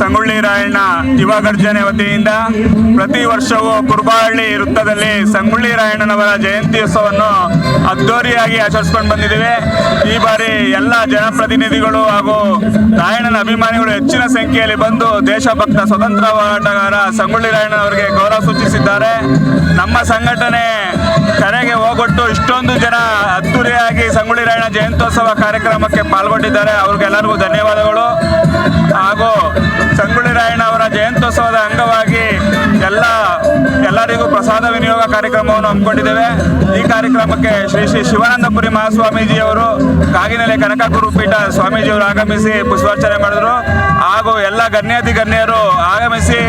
ಸಂಗೊಳ್ಳಿ ರಾಯಣ್ಣ ಯುವ ಗರ್ಜನೆ ವತಿಯಿಂದ ಪ್ರತಿ ವರ್ಷವೂ ಕುರುಬಹಳ್ಳಿ ವೃತ್ತದಲ್ಲಿ ಸಂಗೊಳ್ಳಿ ರಾಯಣ್ಣನವರ ಜಯಂತ್ಯುತ್ಸವವನ್ನು ಅದ್ದೂರಿಯಾಗಿ ಆಚರಿಸ್ಕೊಂಡು ಬಂದಿದ್ದೇವೆ. ಈ ಬಾರಿ ಎಲ್ಲ ಜನಪ್ರತಿನಿಧಿಗಳು ಹಾಗೂ ರಾಯಣ್ಣನ ಅಭಿಮಾನಿಗಳು ಹೆಚ್ಚಿನ ಸಂಖ್ಯೆಯಲ್ಲಿ ಬಂದು ದೇಶಭಕ್ತ ಸ್ವತಂತ್ರ ಹೋರಾಟಗಾರ ಸಂಗೊಳ್ಳಿ ರಾಯಣ್ಣನವರಿಗೆ ಗೌರವ ಸೂಚಿಸಿದ್ದಾರೆ. ನಮ್ಮ ಸಂಘಟನೆ ರಾಯಣ್ಣ ಜಯಂತ್ಯೋತ್ಸವ ಕಾರ್ಯಕ್ರಮಕ್ಕೆ ಪಾಲ್ಗೊಂಡಿದ್ದಾರೆ. ಅವ್ರಿಗೆಲ್ಲರಿಗೂ ಧನ್ಯವಾದಗಳು. ಹಾಗೂ ಸಂಗೊಳ್ಳಿ ರಾಯಣ್ಣ ಅವರ ಜಯಂತ್ಯೋತ್ಸವದ ಅಂಗವಾಗಿ ಎಲ್ಲ, ಎಲ್ಲರಿಗೂ ಪ್ರಸಾದ ವಿನಿಯೋಗ ಕಾರ್ಯಕ್ರಮವನ್ನು ಹಮ್ಮಿಕೊಂಡಿದ್ದೇವೆ. ಈ ಕಾರ್ಯಕ್ರಮಕ್ಕೆ ಶ್ರೀ ಶ್ರೀ ಶಿವಾನಂದಪುರಿ ಮಹಾಸ್ವಾಮೀಜಿಯವರು, ಕಾಗಿನೆಲೆ ಕನಕ ಗುರುಪೀಠ ಸ್ವಾಮೀಜಿಯವರು ಆಗಮಿಸಿ ಪುಷ್ಪಾರ್ಚನೆ ಮಾಡಿದರು. ಹಾಗೂ ಎಲ್ಲ ಗಣ್ಯಾತಿ ಗಣ್ಯರು ಆಗಮಿಸಿ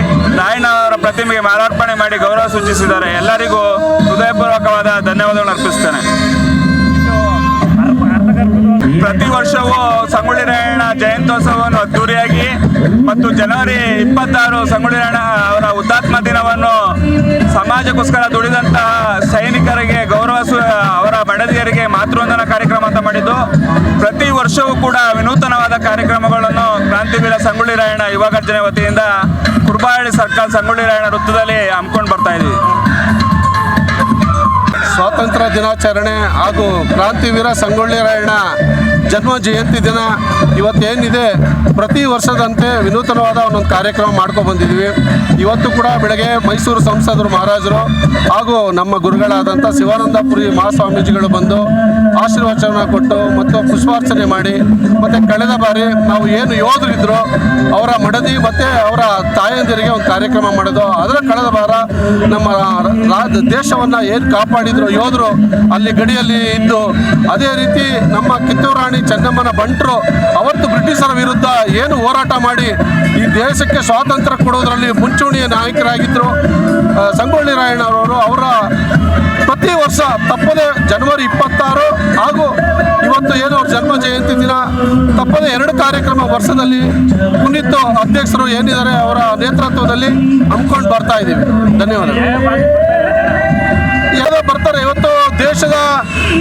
ರಾಯಣ್ಣ ಅವರ ಪ್ರತಿಮೆಗೆ ಮಾಲಾರ್ಪಣೆ ಮಾಡಿ ಗೌರವ ಸೂಚಿಸಿದ್ದಾರೆ. ಎಲ್ಲರಿಗೂ ಹೃದಯಪೂರ್ವಕವಾದ ಧನ್ಯವಾದಗಳನ್ನು ಅರ್ಪಿಸ್ತೇನೆ ಪ್ರತಿ ವರ್ಷವೂ ಸಂಗೊಳ್ಳಿ ರಾಯಣ್ಣ ಜಯಂತ್ಯೋತ್ಸವವನ್ನು ಅದ್ದೂರಿಯಾಗಿ ಮತ್ತು ಜನವರಿ ಇಪ್ಪತ್ತಾರು ಸಂಗೊಳ್ಳಿ ರಾಯಣ್ಣ ಅವರ ಹುತಾತ್ಮ ದಿನವನ್ನು ಸಮಾಜಕ್ಕೋಸ್ಕರ ದುಡಿದಂತಹ ಸೈನಿಕರಿಗೆ ಗೌರವ ಅವರ ಬಡದಿಯರಿಗೆ ಮಾತೃವಂದನ ಕಾರ್ಯಕ್ರಮ ಅಂತ ಮಾಡಿದ್ದು, ಪ್ರತಿ ವರ್ಷವೂ ಕೂಡ ವಿನೂತನವಾದ ಕಾರ್ಯಕ್ರಮಗಳನ್ನು ಕ್ರಾಂತಿವೀರ ಸಂಗೊಳ್ಳಿ ರಾಯಣ್ಣ ಯುವ ಗರ್ಜನೆ ವತಿಯಿಂದ ಕುರ್ಬಾಹಳ್ಳಿ ಸರ್ಕಲ್ ಸಂಗೊಳ್ಳಿ ರಾಯಣ್ಣ ವೃತ್ತದಲ್ಲಿ ಸ್ವಾತಂತ್ರ್ಯ ದಿನಾಚರಣೆ ಹಾಗೂ ಕ್ರಾಂತಿವೀರ ಸಂಗೊಳ್ಳಿ ರಾಯಣ್ಣ ಜನ್ಮ ಜಯಂತಿ ದಿನ ಇವತ್ತೇನಿದೆ, ಪ್ರತಿ ವರ್ಷದಂತೆ ವಿನೂತನವಾದ ಒಂದೊಂದು ಕಾರ್ಯಕ್ರಮ ಮಾಡ್ಕೊಂಡು ಬಂದಿದ್ವಿ. ಇವತ್ತು ಕೂಡ ಬೆಳಗ್ಗೆ ಮೈಸೂರು ಸಂಸದರು ಮಹಾರಾಜರು ಹಾಗೂ ನಮ್ಮ ಗುರುಗಳಾದಂಥ ಶಿವಾನಂದಪುರಿ ಮಹಾಸ್ವಾಮೀಜಿಗಳು ಬಂದು ಆಶೀರ್ವಚನ ಕೊಟ್ಟು ಮತ್ತು ಪುಷ್ಪಾರ್ಚನೆ ಮಾಡಿ ಮತ್ತು ಕಳೆದ ಬಾರಿ ನಾವು ಏನು ಯೋಧರಿದ್ರು ಅವರ ಮಡದಿ ಮತ್ತು ಅವರ ತಾಯಂದಿರಿಗೆ ಒಂದು ಕಾರ್ಯಕ್ರಮ ಮಾಡೋದು. ಅದರ ಕಳೆದ ವಾರ ನಮ್ಮ ದೇಶವನ್ನು ಏನು ಕಾಪಾಡಿದ್ರು ಯೋಧರು ಅಲ್ಲಿ ಗಡಿಯಲ್ಲಿ ಇದ್ದು, ಅದೇ ರೀತಿ ನಮ್ಮ ಕಿತ್ತೂರು ರಾಣಿ ಚೆನ್ನಮ್ಮನ ಬಂಟರು ಅವತ್ತು ಬ್ರಿಟಿಷರ ವಿರುದ್ಧ ಏನು ಹೋರಾಟ ಮಾಡಿ ಈ ದೇಶಕ್ಕೆ ಸ್ವಾತಂತ್ರ್ಯ ಕೊಡೋದರಲ್ಲಿ ಮುಂಚೂಣಿಯ ನಾಯಕರಾಗಿದ್ದರು ಸಂಗೊಳ್ಳಿ ರಾಯಣ್ಣವರು ಅವರ ಪ್ರತಿ ವರ್ಷ ತಪ್ಪದೆ ಜನವರಿ ಇಪ್ಪತ್ತಾರು ಹಾಗೂ ಇವತ್ತು ಏನು ಅವ್ರ ಜನ್ಮ ಜಯಂತಿ ದಿನ, ತಪ್ಪದೆ ಎರಡು ಕಾರ್ಯಕ್ರಮ ವರ್ಷದಲ್ಲಿ ಪುನೀತ್ ಅಧ್ಯಕ್ಷರು ಏನಿದ್ದಾರೆ ಅವರ ನೇತೃತ್ವದಲ್ಲಿ ಹಮ್ಮಿಕೊಂಡು ಬರ್ತಾ ಇದ್ದೀವಿ. ಧನ್ಯವಾದಗಳು. ಯಾವುದೋ ಬರ್ತಾರೆ? ಇವತ್ತು ದೇಶದ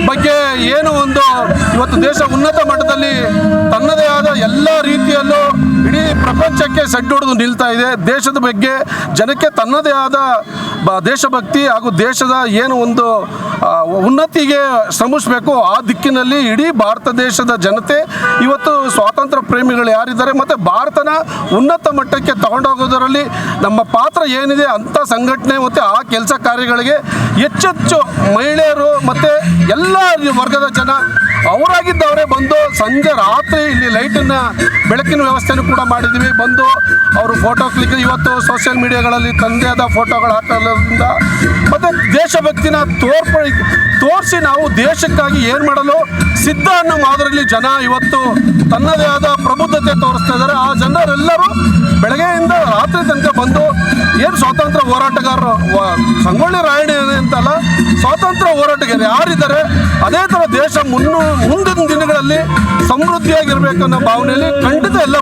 ಬಗ್ಗೆ ಏನು ಒಂದು ಇವತ್ತು ದೇಶ ಉನ್ನತ ಮಟ್ಟದಲ್ಲಿ ತನ್ನದೇ ಆದ ಎಲ್ಲ ರೀತಿಯಲ್ಲೂ ಇಡೀ ಪ್ರಪಂಚಕ್ಕೆ ಸಡ್ಡೊಡೆದು ನಿಲ್ತಾ ಇದೆ. ದೇಶದ ಬಗ್ಗೆ ಜನಕ್ಕೆ ತನ್ನದೇ ಆದ ಬ ದೇಶಭಕ್ತಿ ಹಾಗೂ ದೇಶದ ಏನು ಒಂದು ಉನ್ನತಿಗೆ ಶ್ರಮಿಸಬೇಕು, ಆ ದಿಕ್ಕಿನಲ್ಲಿ ಇಡೀ ಭಾರತ ದೇಶದ ಜನತೆ ಇವತ್ತು ಸ್ವಾತಂತ್ರ್ಯ ಪ್ರೇಮಿಗಳು ಯಾರಿದ್ದಾರೆ ಮತ್ತು ಭಾರತನ ಉನ್ನತ ಮಟ್ಟಕ್ಕೆ ತಗೊಂಡೋಗೋದರಲ್ಲಿ ನಮ್ಮ ಪಾತ್ರ ಏನಿದೆ ಅಂಥ ಸಂಘಟನೆ ಮತ್ತು ಆ ಕೆಲಸ ಕಾರ್ಯಗಳಿಗೆ ಹೆಚ್ಚೆಚ್ಚು ಮಹಿಳೆಯರು ಮತ್ತು ಎಲ್ಲ ವರ್ಗದ ಜನ ಅವರಾಗಿದ್ದವರೇ ಬಂದು ಸಂಜೆ ರಾತ್ರಿ ಇಲ್ಲಿ ಲೈಟನ್ನು ಬೆಳಕಿನ ವ್ಯವಸ್ಥೆನೂ ಕೂಡ ಮಾಡಿದ್ದೀವಿ ಬಂದು ಅವರು ಫೋಟೋ ಕ್ಲಿಕ್ ಇವತ್ತು ಸೋಷಿಯಲ್ ಮೀಡಿಯಾಗಳಲ್ಲಿ ತಂದೆ ಆದ ಫೋಟೋಗಳು ಹಾಕೋದ್ರಿಂದ ಮತ್ತು ದೇಶಭಕ್ತಿನ ತೋರ್ಪ, ತೋರಿಸಿ ನಾವು ದೇಶಕ್ಕಾಗಿ ಏನು ಮಾಡಲು ಸಿದ್ಧ ಅನ್ನೋ ಮಾದರಿಯಲ್ಲಿ ಜನ ಇವತ್ತು ತನ್ನದೇ ಆದ ಪ್ರಬುದ್ಧತೆ ತೋರಿಸ್ತಾ ಇದ್ದಾರೆ. ಆ ಜನರೆಲ್ಲರೂ ಬೆಳಗ್ಗೆಯಿಂದ ರಾತ್ರಿ ತನಕ ಬಂದು ಏನು ಸ್ವಾತಂತ್ರ್ಯ ಹೋರಾಟಗಾರರು? ಸಂಗೊಳ್ಳಿ ರಾಯಣ್ಣ ಅಂತಲ್ಲ? ಸ್ವಾತಂತ್ರ್ಯ ಹೋರಾಟಗಾರ ಯಾರಿದ್ದಾರೆ? ಅದೇ ಥರ ದೇಶ ಮುನ್ನು, ಮುಂದಿನ ದಿನಗಳಲ್ಲಿ ಸಮೃದ್ಧಿಯಾಗಿರಬೇಕು ಅನ್ನೋ ಭಾವನೆಯಲ್ಲಿ ಖಂಡಿತ ಎಲ್ಲ